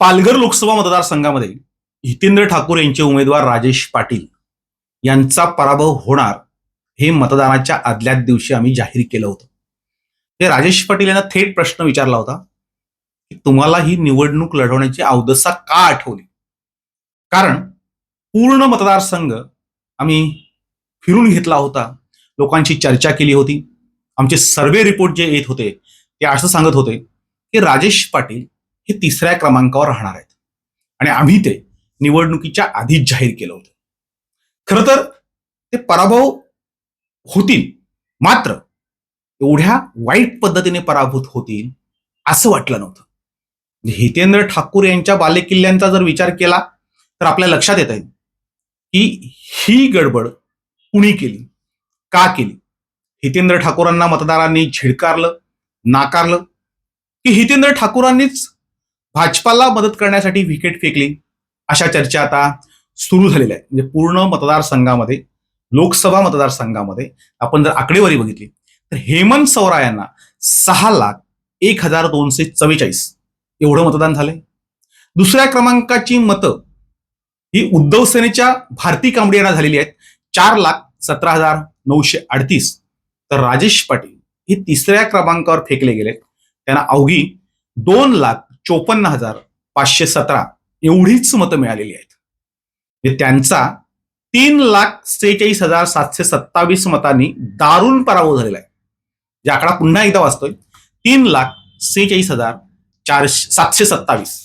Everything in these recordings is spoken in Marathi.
पालघर लोकसभा मतदारसंघामध्ये हितेंद्र ठाकूर यांचे उमेदवार राजेश पाटील यांचा पराभव होणार हे मतदानाच्या आदल्याच दिवशी आम्ही जाहीर केलं होतं. ते राजेश पाटील यांना थेट प्रश्न विचारला होता की तुम्हाला ही निवडणूक लढवण्याची अवदसा का आठवली? कारण पूर्ण मतदारसंघ आम्ही फिरून घेतला होता लोकांची चर्चा केली होती आमचे सर्वे रिपोर्ट जे येत होते ते असं सांगत होते की राजेश पाटील हे तिसऱ्या क्रमांकावर राहणार आहेत. आणि आम्ही ते निवडणुकीच्या आधीच जाहीर केलं होतं. खरं तर ते पराभव होतील मात्र एवढ्या वाईट पद्धतीने पराभूत होतील असं वाटलं नव्हतं. हितेंद्र ठाकूर यांच्या बालेकिल्ल्यांचा जर विचार केला तर आपल्या लक्षात येत आहे की ही गडबड कुणी केली का केली? हितेंद्र ठाकूरांना मतदारांनी झिडकारलं नाकारलं? की हितेंद्र ठाकूरांनीच भाजपाला मदत करण्यासाठी विकेट फेकली. अशा चर्चा आता सुरू झालेल्या आहेत. म्हणजे पूर्ण मतदारसंघामध्ये लोकसभा मतदारसंघामध्ये आपण जर आकडेवारी बघितली तर हेमंत सवरा यांना सहा लाख एक हजार दोनशे चव्वेचाळीस एवढं मतदान झालंय. दुसऱ्या क्रमांकाची मतं ही उद्धव सेनेच्या भारती कांबडी यांना झालेली आहेत. चार लाख सतरा हजार नऊशे अडतीस. तर राजेश पाटील हे तिसऱ्या क्रमांकावर फेकले गेले त्यांना अवघी दोन लाख चोपन्न हजार पाचशे सतरा एवढीच मतं मिळालेली आहेत. म्हणजे त्यांचा तीन लाख सेहेचाळीस हजार सातशे सत्तावीस मतांनी दारुण पराभव झालेला आहे. जे आकडा पुन्हा एकदा वाचतोय. तीन लाख सेहेचाळीस हजार चारशे सातशे सत्तावीस.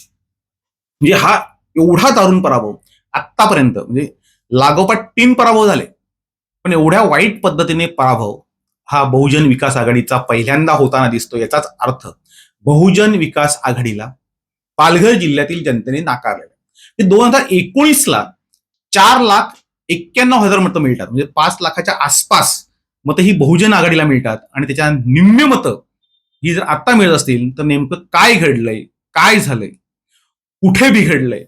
म्हणजे हा एवढा दारुण पराभव आत्तापर्यंत म्हणजे लागोपाठ तीन पराभव झाले. पण एवढ्या वाईट पद्धतीने पराभव हा बहुजन विकास आघाडीचा पहिल्यांदा होताना दिसतो याचाच अर्थ. बहुजन विकास आघाडीला पालघर जिल्ह्यातील जनतेने नाकारले म्हणजे दोन हजार एकोणीसला चार लाख एक्क्याण्णव हजार मतं मिळतात. म्हणजे पाच लाखाच्या आसपास मतं ही बहुजन आघाडीला मिळतात आणि त्याच्या निम्म्य मतं ही जर आता मिळत असतील तर नेमकं काय घडलंय काय झालंय कुठे बिघडलंय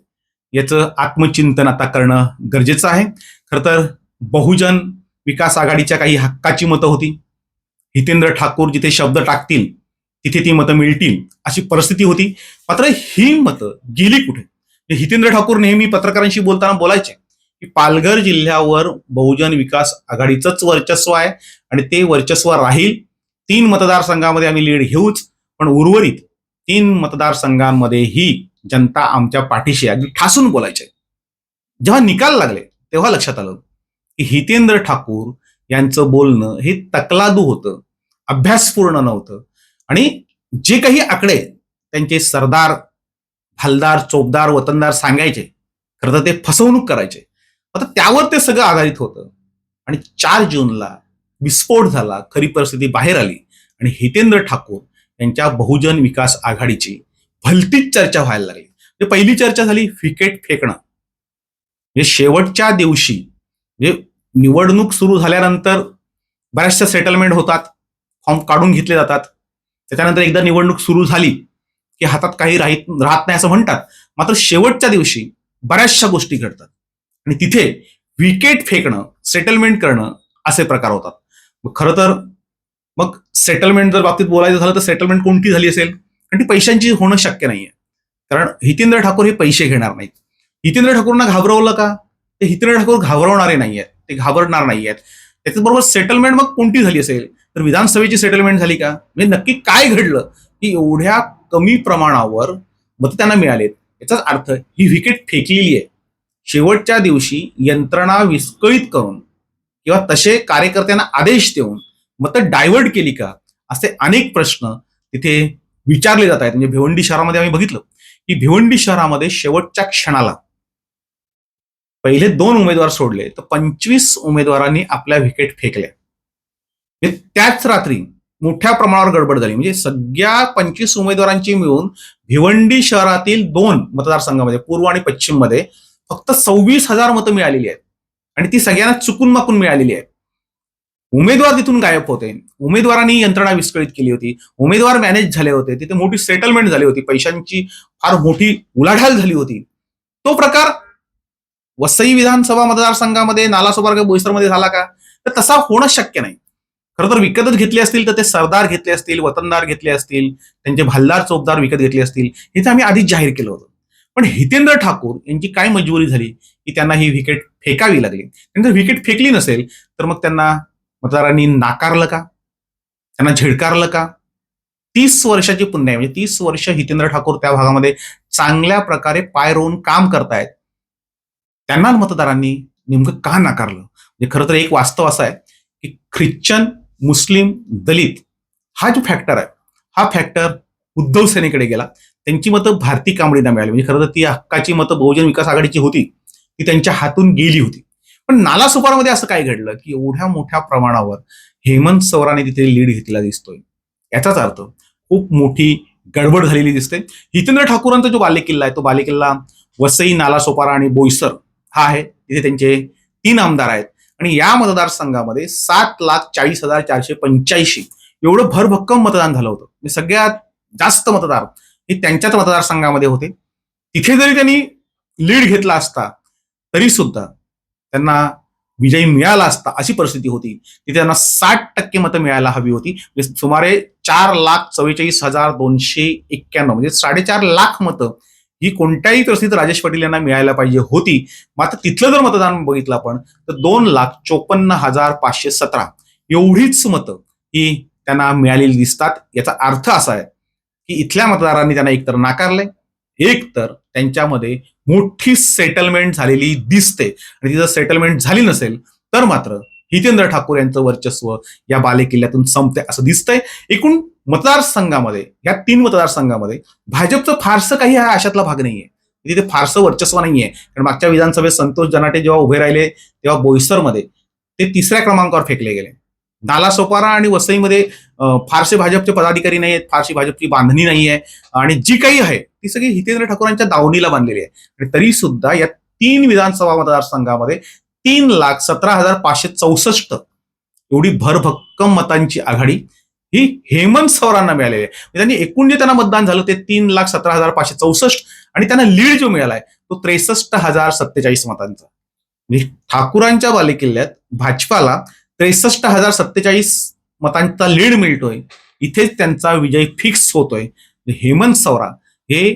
याचं आत्मचिंतन आता करणं गरजेचं आहे. खरं तर बहुजन विकास आघाडीच्या काही हक्काची मतं होती. हितेंद्र ठाकूर जिथे शब्द टाकतील तिथे ती मतं मिळतील अशी परिस्थिती होती. मात्र ही मतं गेली कुठे? म्हणजे हितेंद्र ठाकूर नेहमी पत्रकारांशी बोलताना बोलायचे की पालघर जिल्ह्यावर बहुजन विकास आघाडीचंच वर्चस्व आहे आणि ते वर्चस्व राहील. तीन मतदारसंघामध्ये आम्ही लीड घेऊच पण उर्वरित तीन मतदारसंघांमध्ये ही जनता आमच्या पाठीशी अगदी ठासून बोलायचे. जेव्हा निकाल लागले तेव्हा लक्षात आलं की हितेंद्र ठाकूर यांचं बोलणं हे तकलादू होतं अभ्यासपूर्ण नव्हतं. आणि जे काही आकडे त्यांचे सरदार हलदार चोपदार वतनदार सांगायचे खरं तर ते फसवणूक करायचे. आता त्यावर ते सगळं आधारित होतं. आणि चार जूनला विस्फोट झाला खरी परिस्थिती बाहेर आली. आणि हितेंद्र ठाकूर यांच्या बहुजन विकास आघाडीची भलतीच चर्चा व्हायला लागली. म्हणजे पहिली चर्चा झाली फिकेट फेकणं. म्हणजे शेवटच्या दिवशी म्हणजे निवडणूक सुरू झाल्यानंतर बऱ्याचशा सेटलमेंट होतात फॉर्म काढून घेतले जातात. त्याच्यानंतर एकदा निवडणूक सुरू झाली की हातात काही राहत राहत नाही असं म्हणतात. मात्र शेवटच्या दिवशी बऱ्याचशा गोष्टी घडतात. आणि तिथे विकेट फेकणं सेटलमेंट करणं असे प्रकार होतात. मग खरं तर मग सेटलमेंट जर बाबतीत बोलायचं झालं तर सेटलमेंट कोणती झाली असेल? कारण ती पैशांची होणं शक्य नाहीये. कारण हितेंद्र ठाकूर हे पैसे घेणार नाहीत. हितेंद्र ठाकूरना घाबरवलं का? ते हितेंद्र ठाकूर घाबरवणारे नाही आहेत ते घाबरणार नाही आहेत त्याच्याबरोबर सेटलमेंट मग कोणती झाली असेल? तर विधानसभेची सेटलमेंट झाली का? म्हणजे नक्की काय घडलं? की एवढ्या कमी प्रमाणावर मतं त्यांना मिळालेत. याचाच अर्थ ही विकेट फेकलेली आहे. शेवटच्या दिवशी यंत्रणा विस्कळीत करून किंवा तसे कार्यकर्त्यांना आदेश देऊन मतं डायव्हर्ट केली का? असे अनेक प्रश्न तिथे विचारले जात आहेत. म्हणजे भिवंडी शहरामध्ये आम्ही बघितलं की भिवंडी शहरामध्ये शेवटच्या क्षणाला पहिले दोन उमेदवार सोडले तर पंचवीस उमेदवारांनी आपल्या विकेट फेकल्या. त्याच रात्री मोठ्या प्रमाणावर गडबड झाली. म्हणजे सगळ्या पंचवीस उमेदवारांची मिळून भिवंडी शहरातील दोन मतदारसंघामध्ये पूर्व आणि पश्चिममध्ये फक्त सव्वीस हजार मतं मिळालेली आहेत. आणि ती सगळ्यांना चुकून माकून मिळालेली आहेत. उमेदवार तिथून गायब होते. उमेदवारांनी यंत्रणा विस्कळीत केली होती. उमेदवार मॅनेज झाले होते. तिथे मोठी सेटलमेंट झाली होती. पैशांची फार मोठी उलाढाल झाली होती. तो प्रकार वसई विधानसभा मतदारसंघामध्ये नालासोबार बोईसरमध्ये झाला का? तर तसा होणं शक्य नाही. खरं तर विकतच घेतले असतील तर ते सरदार घेतले असतील वतनदार घेतले असतील त्यांचे भल्लार चोपदार विकत घेतले असतील हे तर आम्ही आधीच जाहीर केलं होतं. पण हितेंद्र ठाकूर यांची काय मजबुरी झाली की त्यांना ही विकेट फेकावी लागली? त्यांनी जर विकेट फेकली नसेल तर मग त्यांना मतदारांनी नाकारलं का? त्यांना झिडकारलं का? तीस वर्षाची पुण्य आहे म्हणजे तीस वर्ष हितेंद्र ठाकूर त्या भागामध्ये चांगल्या प्रकारे पाय रोवून काम करतायत. त्यांना मतदारांनी नेमकं का नाकारलं? म्हणजे खरं तर एक वास्तव असं आहे की ख्रिश्चन मुस्लिम दलित हा जो फॅक्टर आहे हा फॅक्टर उद्धव सेनेकडे गेला. त्यांची मतं भारती कांबळींना मिळाली. म्हणजे खरं तर ती हक्काची मतं बहुजन विकास आघाडीची होती. ती त्यांच्या हातून गेली होती. पण नालासोपारामध्ये असं काय घडलं की एवढ्या मोठ्या प्रमाणावर हेमंत सवराने तिथे लीड घेतलेला दिसतोय. याचाच अर्थ खूप मोठी गडबड झालेली दिसते. हितेंद्र ठाकूरांचा जो बालेकिल्ला आहे तो बालेकिल्ला वसई नालासोपारा आणि बोईसर हा आहे. तिथे त्यांचे तीन आमदार आहेत. आणि या मतदारसंघामध्ये सात लाख चाळीस हजार चारशे पंच्याऐंशी एवढं भरभक्कम मतदान झालं होतं. म्हणजे सगळ्यात जास्त मतदार हे त्यांच्याच मतदारसंघामध्ये होते. तिथे जरी त्यांनी लीड घेतला असता तरी सुद्धा त्यांना विजयी मिळाला असता अशी परिस्थिती होती. तिथे त्यांना साठ टक्के मतं मिळायला हवी होती. म्हणजे सुमारे चार लाख चव्वेचाळीस हजार दोनशे एक्क्याण्णव म्हणजे साडेचार लाख मतं ही कोणत्याही परिस्थितीत राजेश पाटील यांना मिळायला पाहिजे होती. मात्र तिथलं जर मतदान बघितलं आपण तर दोन लाख चोपन्न हजार पाचशे सतरा एवढीच मतं ही त्यांना मिळालेली दिसतात. याचा अर्थ असा आहे की इथल्या मतदारांनी त्यांना एकतर नाकारले एक तर त्यांच्यामध्ये मोठी सेटलमेंट झालेली दिसते. आणि ती जर सेटलमेंट झाली नसेल तर मात्र हितेंद्र ठाकूर यांचं वर्चस्व या बालेकिल्ल्यातून संपते असं दिसतंय. एकूण मतदारसंघामध्ये या तीन मतदारसंघामध्ये भाजपचं फारसं काही हा अशातला भाग नाहीये. तिथे फारसं वर्चस्व नाहीये. कारण मागच्या विधानसभेत संतोष जनाटे जेव्हा उभे राहिले तेव्हा बोईसरमध्ये ते तिसऱ्या क्रमांकावर फेकले गेले. नालासोपारा आणि वसईमध्ये फारसे भाजपचे पदाधिकारी नाही आहेत फारशी भाजपची बांधणी नाही आहे आणि जी काही आहे ती सगळी हितेंद्र ठाकूरांच्या दावणीला बांधलेली आहे. आणि तरी सुद्धा या तीन विधानसभा मतदारसंघामध्ये तीन लाख सतरा हजार पाचशे चौसष्ट एवढी भरभक्कम मतांची आघाडी ही हेमंत सवरांना मिळालेली आहे. म्हणजे त्यांनी एकूण जे त्यांना मतदान झालं ते तीन लाख सतरा हजार पाचशे चौसष्ट आणि त्यांना लीड जो मिळालाय तो त्रेसष्ट हजार सत्तेचाळीस मतांचा. म्हणजे ठाकूरांच्या बालेकिल्ल्यात भाजपाला त्रेसष्ट हजार सत्तेचाळीस मतांचा लीड मिळतोय. इथेच त्यांचा विजय फिक्स होतोय. म्हणजे हेमंत सवरा हे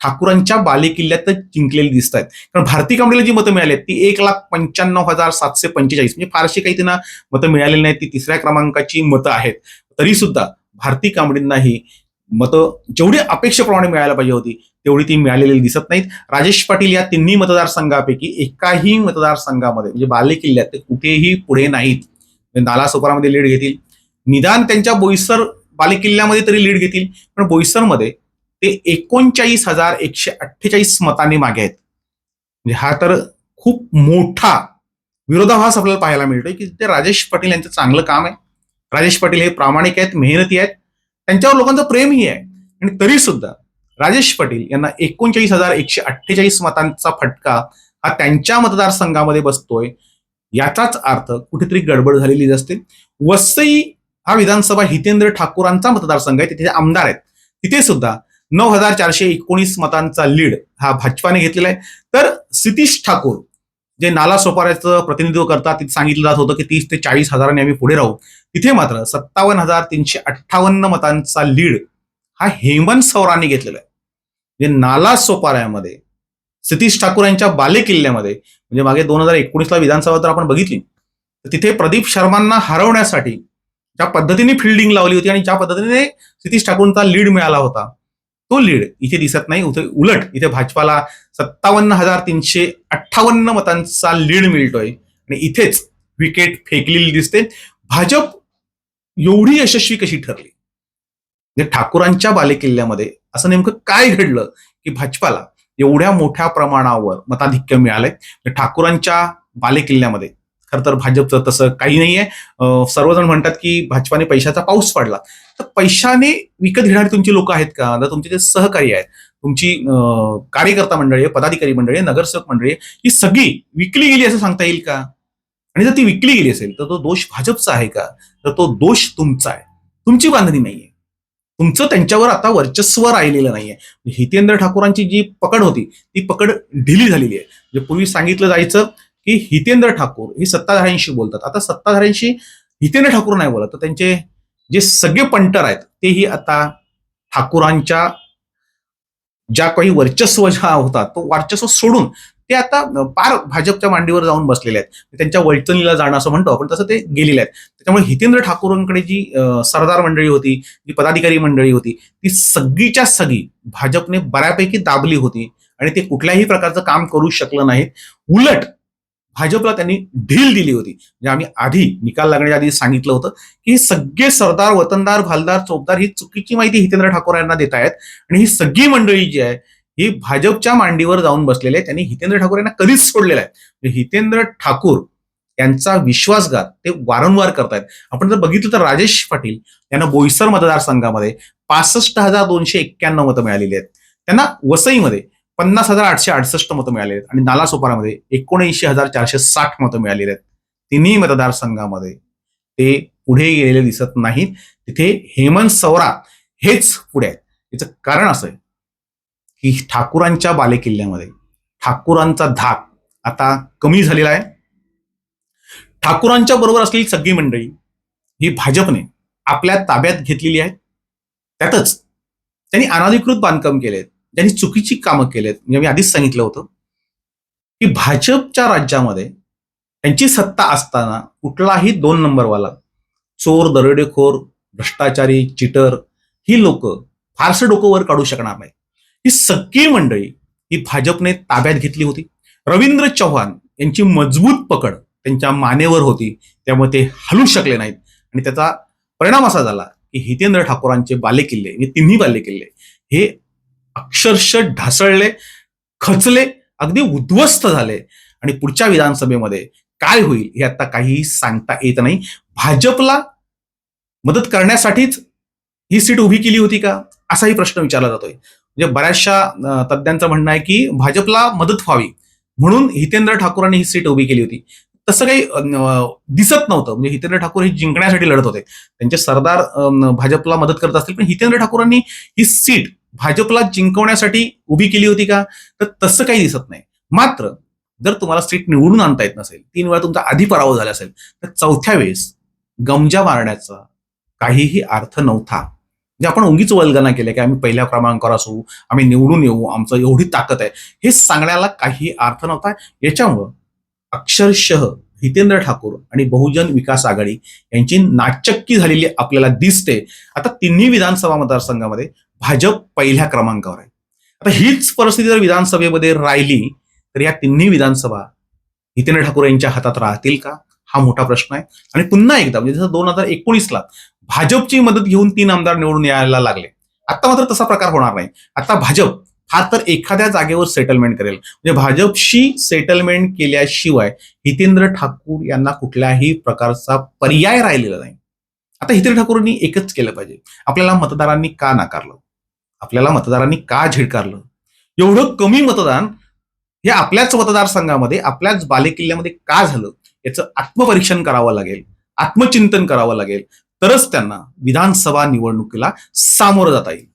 ठाकूरांच्या बालेकिल्ल्यातच जिंकलेली दिसत आहेत कारण भारती कंपनीला जी मतं मिळाली आहेत ती एक लाख पंच्याण्णव हजार सातशे पंचेचाळीस. म्हणजे फारशी काही त्यांना मतं मिळालेली नाहीत ती तिसऱ्या क्रमांकाची मतं आहेत. तरी सुद्धा भारती कांबडींनाही मतं जेवढी अपेक्षेप्रमाणे मिळायला पाहिजे होती तेवढी ती मिळालेली दिसत नाहीत. राजेश पाटील या तिन्ही मतदारसंघापैकी एकाही मतदारसंघामध्ये म्हणजे बालेकिल्ल्यात ते कुठेही पुढे नाहीत. म्हणजे नालासोपारामध्ये लीड घेतील. निदान त्यांच्या बोईसर बालेकिल्ल्यामध्ये तरी लीड घेतील. पण बोईसरमध्ये ते एकोणचाळीस हजार एकशे अठ्ठेचाळीस मतांनी मागे आहेत. म्हणजे हा तर खूप मोठा विरोधाभास आपल्याला पाहायला मिळतोय की ते राजेश पाटील यांचं चांगलं काम आहे. राजेश पाटील हे प्रामाणिक आहेत मेहनती आहेत. त्यांच्यावर लोकांचं प्रेमही आहे. आणि तरी सुद्धा राजेश पाटील यांना एकोणचाळीस हजार एकशे अठ्ठेचाळीस मतांचा फटका हा त्यांच्या मतदारसंघामध्ये बसतोय. याचाच अर्थ कुठेतरी गडबड झालेली असते. वसई हा विधानसभा हितेंद्र ठाकूरांचा मतदारसंघ आहे. तिथे आमदार आहेत. तिथे सुद्धा नऊ हजार चारशे एकोणीस मतांचा लीड हा भाजपाने घेतलेला आहे. तर सितीश ठाकूर जे नाला सोपाऱ्याचं प्रतिनिधित्व करतात तिथे सांगितलं जात होतं की तीस ते चाळीस हजारांनी आम्ही पुढे राहू. तिथे मात्र सत्तावन्न हजार तीनशे अठ्ठावन्न मतांचा लीड हा हेमंत सौरांनी घेतलेला आहे. म्हणजे नाला सोपाऱ्यामध्ये सतीश ठाकूर यांच्या बाले किल्ल्यामध्ये म्हणजे मागे दोन हजार एकोणीसला विधानसभा जर आपण बघितली तर तिथे प्रदीप शर्मांना हरवण्यासाठी ज्या पद्धतीने फिल्डिंग लावली होती आणि ज्या पद्धतीने सतीश ठाकूरचा लीड मिळाला होता तो लीड इथे दिसत नाही. उलट इथे भाजपाला सत्तावन्न हजार तीनशे अठ्ठावन्न मतांचा लीड मिळतोय. आणि इथेच विकेट फेकलेली दिसते. भाजप एवढी यशस्वी कशी ठरली? म्हणजे ठाकूरांच्या बालेकिल्ल्यामध्ये असं नेमकं काय घडलं की भाजपाला एवढ्या मोठ्या प्रमाणावर मताधिक्य मिळालंय? म्हणजे ठाकूरांच्या बालेकिल्ल्यामध्ये खर तर भाजपचं तसं काही नाहीये. सर्वजण म्हणतात की भाजपाने पैशाचा पाऊस पडला. तर पैशाने विकत घेणारी तुमची लोक आहेत का? जर तुमचे जे सहकारी आहेत तुमची कार्यकर्ता मंडळी पदाधिकारी मंडळी नगरसेवक मंडळी ही सगळी विकली गेली असं सांगता येईल का? आणि जर ती विकली गेली असेल तर तो दोष भाजपचा आहे का? तर तो दोष तुमचा आहे. तुमची बांधणी नाहीये. तुमचं त्यांच्यावर आता वर्चस्व राहिलेलं नाहीये. हितेंद्र ठाकूरांची जी पकड होती ती पकड ढिली झालेली आहे. म्हणजे पूर्वी सांगितलं जायचं की हितेंद्र ठाकूर हे सत्ताधाऱ्यांशी बोलतात. आता सत्ताधाऱ्यांशी हितेंद्र ठाकूर नाही बोलत तर त्यांचे जे सगळे पंटर आहेत तेही आता ठाकूरांच्या ज्या काही वर्चस्व ज्या होता तो वर्चस्व सोडून ते आता पार भाजपच्या मांडीवर जाऊन बसलेले आहेत. त्यांच्या वळचणीला जाणं असं म्हणतो आपण तसं ते गेलेले आहेत. त्याच्यामुळे हितेंद्र ठाकूरांकडे जी सरदार मंडळी होती जी पदाधिकारी मंडळी होती ती सगळीच्या सगळी भाजपने बऱ्यापैकी दाबली होती आणि ते कुठल्याही प्रकारचं काम करू शकलं नाहीत. उलट भाजपला त्यांनी ढील दिली होती. म्हणजे आम्ही आधी निकाल लागण्याच्या आधी सांगितलं होतं की सगळे सरदार वतनदार भालदार चौकदार ही चुकीची माहिती हितेंद्र ठाकूर यांना देत आहेत. आणि ही सगळी मंडळी जी आहे ही भाजपच्या मांडीवर जाऊन बसलेले आहे त्यांनी हितेंद्र ठाकूर यांना कधीच सोडलेलं आहे म्हणजे हितेंद्र ठाकूर यांचा विश्वासघात ते वारंवार करतायत. आपण जर बघितलं तर राजेश पाटील यांना बोईसर मतदारसंघामध्ये पासष्ट हजार दोनशे एक्क्याण्णव मतं मिळालेली आहेत. त्यांना वसईमध्ये पन्नास हजार आठशे अडसष्ट मतं मिळाली आहेत आणि नालासोपारामध्ये एकोणऐंशी हजार चारशे साठ मतं मिळालेली आहेत तिन्ही मतदारसंघामध्ये ते पुढे गेलेले दिसत नाहीत. तिथे हेमंत सवरा हेच पुढे आहेत. याचं कारण असं आहे की ठाकूरांच्या बालेकिल्ल्यामध्ये ठाकूरांचा धाक आता कमी झालेला आहे. ठाकूरांच्या बरोबर असलेली सगळी मंडळी ही भाजपने आपल्या ताब्यात घेतलेली आहेत. त्यातच त्यांनी अनाधिकृत बांधकाम केले आहेत ज्यांनी चुकीची कामं केलेत. म्हणजे मी आधीच सांगितलं होतं की भाजपच्या राज्यामध्ये त्यांची सत्ता असताना कुठलाही दोन नंबरवाला चोर दरोडेखोर भ्रष्टाचारी चिटर ही लोक फारसं डोकं वर काढू शकणार नाही ही सगळी मंडळी ही भाजपने ताब्यात घेतली होती. रवींद्र चव्हाण यांची मजबूत पकड त्यांच्या मानेवर होती. त्यामुळे ते हलू शकले नाहीत. आणि त्याचा परिणाम असा झाला की हितेंद्र ठाकूरांचे बालेकिल्ले म्हणजे तिन्ही बालेकिल्ले हे अक्षरशः ढासळले खचले अगदी उद्ध्वस्त झाले. आणि पुढच्या विधानसभेमध्ये काय होईल हे आता काहीही सांगता येत नाही. भाजपला मदत करण्यासाठीच ही सीट उभी केली होती का? असाही प्रश्न विचारला जातोय. म्हणजे बऱ्याचशा अं, तज्ज्ञांचं म्हणणं आहे की भाजपला मदत व्हावी. म्हणून हितेंद्र ठाकूरांनी ही सीट उभी केली होती. तसं काही दिसत नव्हतं. म्हणजे हितेंद्र ठाकूर हे जिंकण्यासाठी लढत होते. त्यांचे सरदार भाजपला मदत करत असतील पण हितेंद्र ठाकूरांनी ही सीट भाजपला जिंकवण्यासाठी उभी केली होती का? तर तसं काही दिसत नाही. मात्र जर तुम्हाला सीट निवडून आणता येत नसेल तीन वेळा तुमचा आधी पराभव झाला असेल तर चौथ्या वेळेस गमजा मारण्याचा काहीही अर्थ नव्हता. जे आपण उगीच वल्गना केल्या की आम्ही पहिल्या क्रमांकावर असू आम्ही निवडून येऊ आमचं एवढी ताकद आहे हे सांगण्याला काही अर्थ नव्हता. याच्यामुळं अक्षरशः हितेंद्र ठाकूर आणि बहुजन विकास आघाडी यांची नाचक्की झालेली आपल्याला दिसते. आता तिन्ही विधानसभा मतदारसंघामध्ये भाजप पहिल्या क्रमांकावर आहे. आता हीच परिस्थिती जर विधानसभेमध्ये राहिली तर या तिन्ही विधानसभा हितेंद्र ठाकूर यांच्या हातात राहतील का? हा मोठा प्रश्न आहे. आणि पुन्हा एकदा म्हणजे जसं दोन हजार एकोणीसला भाजपची मदत घेऊन तीन आमदार निवडून यायला लागले. आता मात्र तसा प्रकार होणार नाही. आता भाजप हा तर एखाद्या जागेवर सेटलमेंट करेल. म्हणजे भाजपशी सेटलमेंट केल्याशिवाय हितेंद्र ठाकूर यांना कुठल्याही प्रकारचा पर्याय राहिलेला नाही. आता हितेंद्र ठाकूरांनी एकच केलं पाहिजे. आपल्याला मतदारांनी का नाकारलं? आपल्याला मतदारांनी का झिडकारलं? एवढं कमी मतदान हे आपल्याच मतदारसंघामध्ये आपल्याच बालेकिल्ल्यामध्ये का झालं? याचं आत्मपरीक्षण करावं लागेल आत्मचिंतन करावं लागेल. तरच त्यांना विधानसभा निवडणुकीला सामोरं जाता येईल.